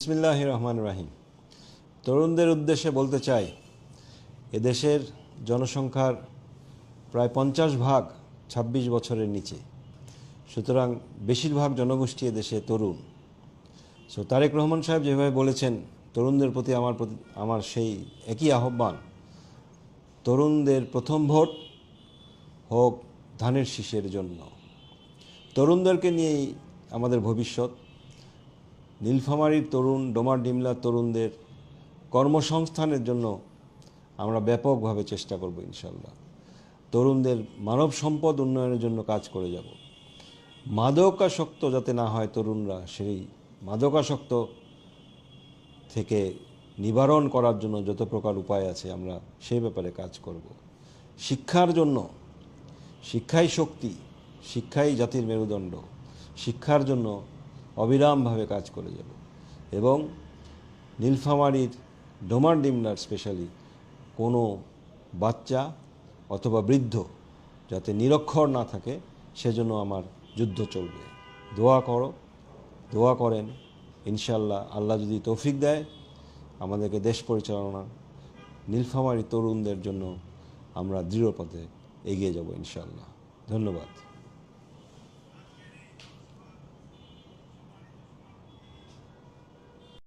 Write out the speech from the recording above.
বিসমিল্লাহ রহমান রাহিম। তরুণদের উদ্দেশ্যে বলতে চাই, এদেশের জনসংখ্যার প্রায় পঞ্চাশ ভাগ ২৬ বছরের নিচে। সুতরাং বেশিরভাগ জনগোষ্ঠী এদেশে তরুণ। সো তারেক রহমান সাহেব যেভাবে বলেছেন, তরুণদের প্রতি আমার প্রতি, আমার সেই একই আহ্বান, তরুণদের প্রথম ভোট হোক ধানের শীষের জন্য। তরুণদেরকে নিয়েই আমাদের ভবিষ্যৎ। নীলফামারীর তরুণ, ডোমার ডিমলার তরুণদের কর্মসংস্থানের জন্য আমরা ব্যাপকভাবে চেষ্টা করব ইনশাল্লাহ তরুণদের মানব সম্পদ উন্নয়নের জন্য কাজ করে যাব। মাদকাসক্ত যাতে না হয় তরুণরা, সেই মাদকাসক্ত থেকে নিবারণ করার জন্য যত প্রকার উপায় আছে আমরা সেই ব্যাপারে কাজ করব। শিক্ষার জন্য, শিক্ষাই শক্তি, শিক্ষাই জাতির মেরুদণ্ড। শিক্ষার জন্য অবিরামভাবে কাজ করে যাব। এবং নীলফামারীর ডোমার ডিমলার স্পেশালি কোনো বাচ্চা অথবা বৃদ্ধ যাতে নিরক্ষর না থাকে, সেজন্য আমার যুদ্ধ চলবে। দোয়া করো, দোয়া করেন ইনশাল্লাহ আল্লাহ যদি তৌফিক দেয়, আমাদেরকে দেশ পরিচালনা, নীলফামারী তরুণদের জন্য আমরা দৃঢ় পথে এগিয়ে যাব ইনশাল্লাহ ধন্যবাদ।